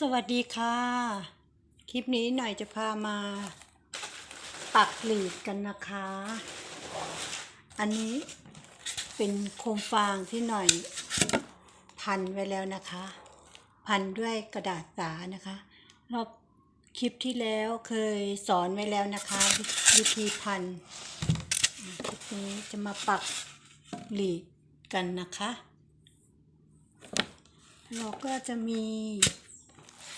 สวัสดีค่ะ คลิปนี้หน่อยจะพามา ปักหลีดกันนะคะ อันนี้เป็นโคมฟางที่หน่อยพันไว้แล้วนะคะ พันด้วยกระดาษสานะคะ รอบคลิปที่แล้วเคยสอนไว้แล้วนะคะวิธีพันอ่าคลิปนี้จะมาปักหลีดกันนะคะ เราก็จะมี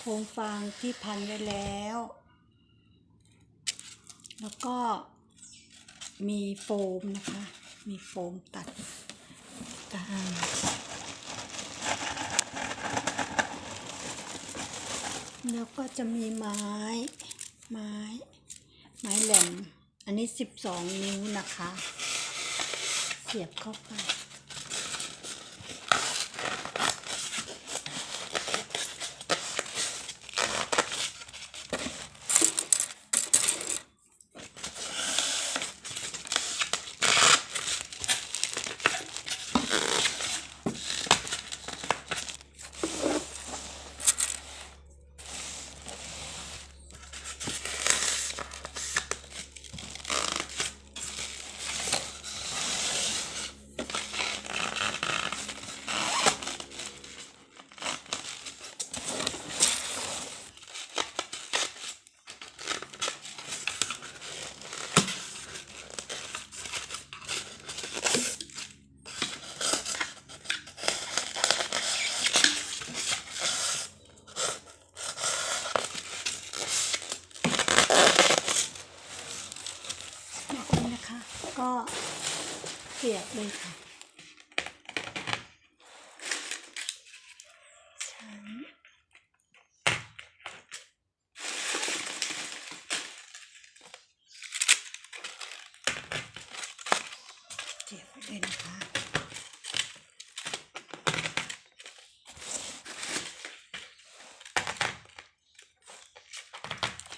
โคมฟางที่พันไว้แล้ว แล้วก็มีโฟมนะคะ มีโฟมตัดกลางแล้วก็จะมีไม้ ไม้ ไม้แหลม อันนี้ 12 นิ้วนะคะ เสียบเข้าไป แบบนี้นะคะ ก็เสียบเลยค่ะเสียบเลยนะคะ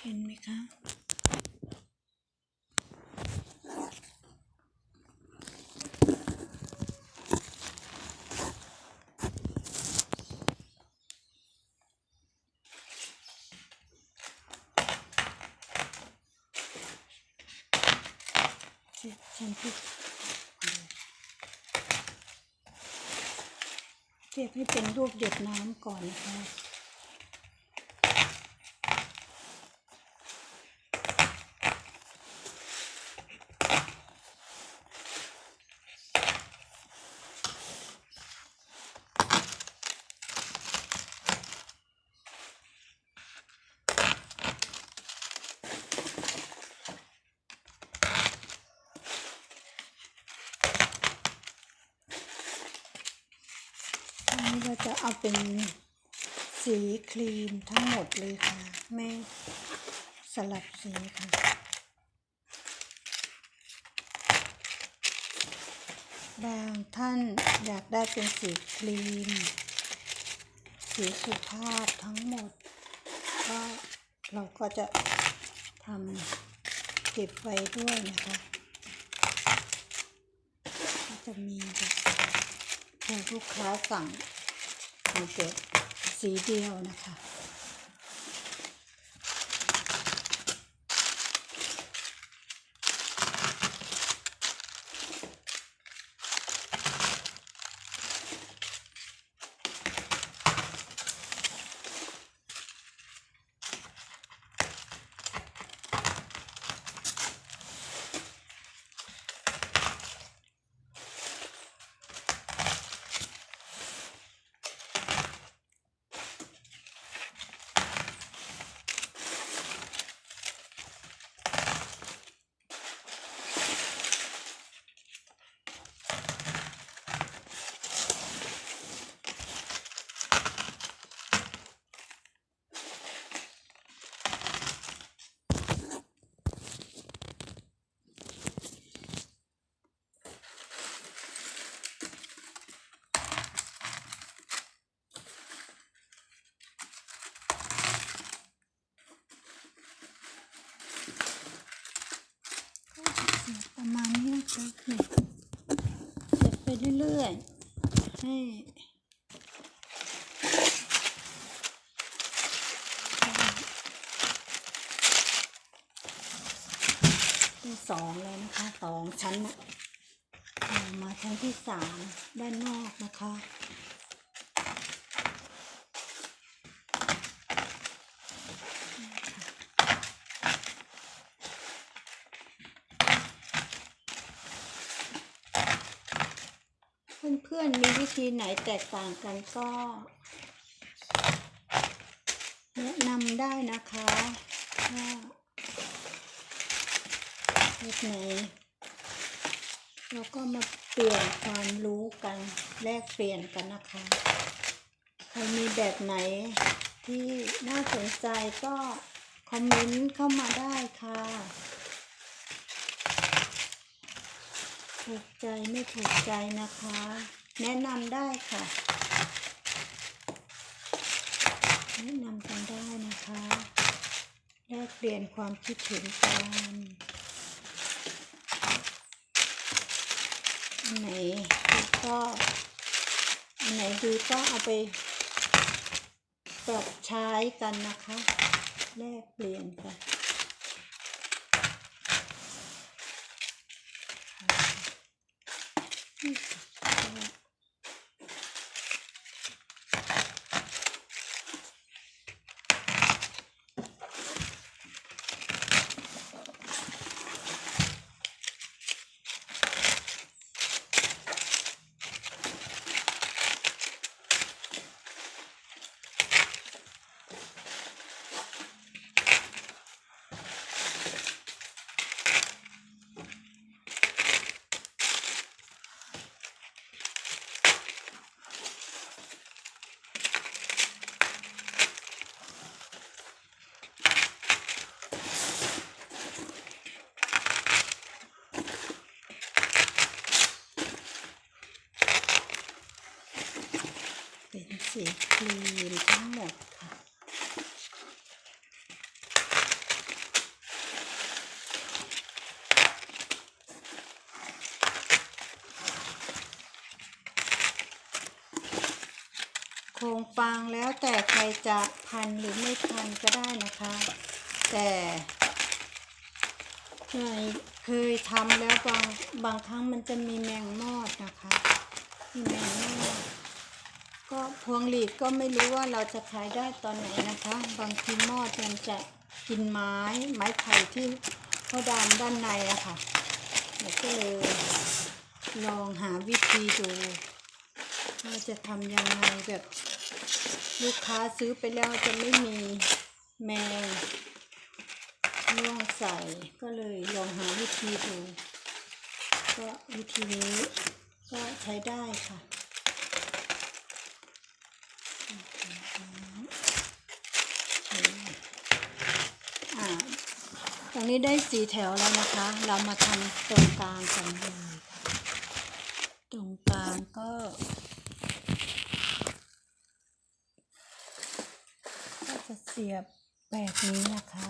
เห็นไหมคะ ฉันที่เก็บให้เป็นรูปหยดน้ำก่อนนะคะ เราจะเอาเป็นสีครีมทั้งหมดเลยค่ะ ไม่สลับสีค่ะบางท่านอยากได้เป็นสีครีม สีสุภาพทั้งหมด ก็เราก็จะทำเก็บไว้ด้วยนะคะก็จะมีแบบลูกค้าสั่ง มีแต่สีเดียวนะคะ เรื่อยๆ ให้สองเลยนะคะสองชั้นมาชั้นที่สามด้านนอกนะคะ เพื่อนๆมีวิธีไหนแตกต่างกันก็แนะนำได้นะคะว่าแบบไหนเราก็มาเปลี่ยนความรู้กันแลกเปลี่ยนกันนะคะ ใครมีแบบไหนที่น่าสนใจก็คอมเมนต์เข้ามาได้ค่ะ ถูกใจไม่ถูกใจนะคะ แนะนำได้ค่ะ แนะนำกันได้นะคะแลกเปลี่ยนความคิดเห็นกันอันไหนดีก็อันไหนดีก็เอาไปปรับใช้กันนะคะ แลกเปลี่ยนกัน เป็นสี ครีมทั้งหมดค่ะ โครงฟางแล้วแต่ใครจะพันหรือไม่พันก็ได้นะคะ แต่เคยเคยทำแล้วบางบางครั้งมันจะมีแมงมอดนะคะมีแมงมอด พวงหลีดก็ไม่รู้ว่าเราจะขายได้ตอนไหนนะคะ บางทีมอดมันจะกินไม้ไม้ไผ่ที่เขาดามด้านในอะค่ะเราก็เลยลองหาวิธีดูว่าจะทำยังไงแบบลูกค้าซื้อไปแล้วจะไม่มีแมงล่วงใส่ก็เลยลองหาวิธีดู ก็วิธีนี้ก็ใช้ได้ค่ะ อ่า ตรงนี้ได้สีแถวแล้วนะคะ เรามาทำตรงกลางกันเลยค่ะตรงกลางก็ก็จะเสียบแบบนี้นะคะ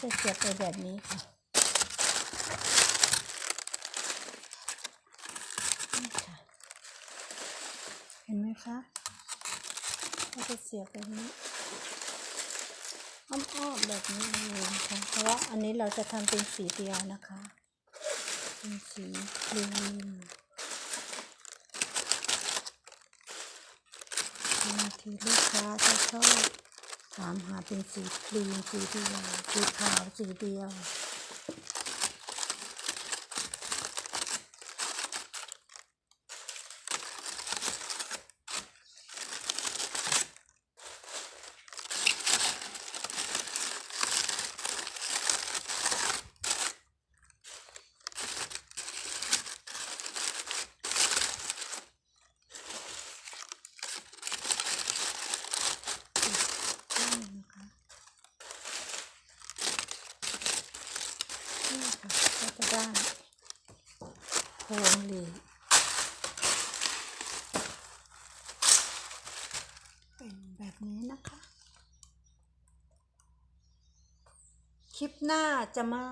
จะเสียบไปแบบนี้ค่ะนี่ค่ะเห็นไหมคะก็จะเสียบแบบนี้ อ้อมๆแบบนี้เลยนะคะเพราะว่าอันนี้เราจะทำเป็นสีเดียวนะคะ เป็นสีครีมบางทีลูกค้าจะชอบถามหาเป็นสีครีมสีเดียวสีขาวสีเดียว นี่นะคะนี่ค่ะก็จะได้พวงหลีดเป็น แบบนี้นะคะ คลิปหน้าจะมา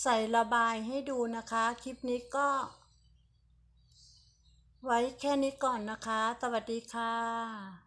ใส่ระบายให้ดูนะคะ คลิปนี้ก็ ไว้แค่นี้ก่อนนะคะ สวัสดีค่ะ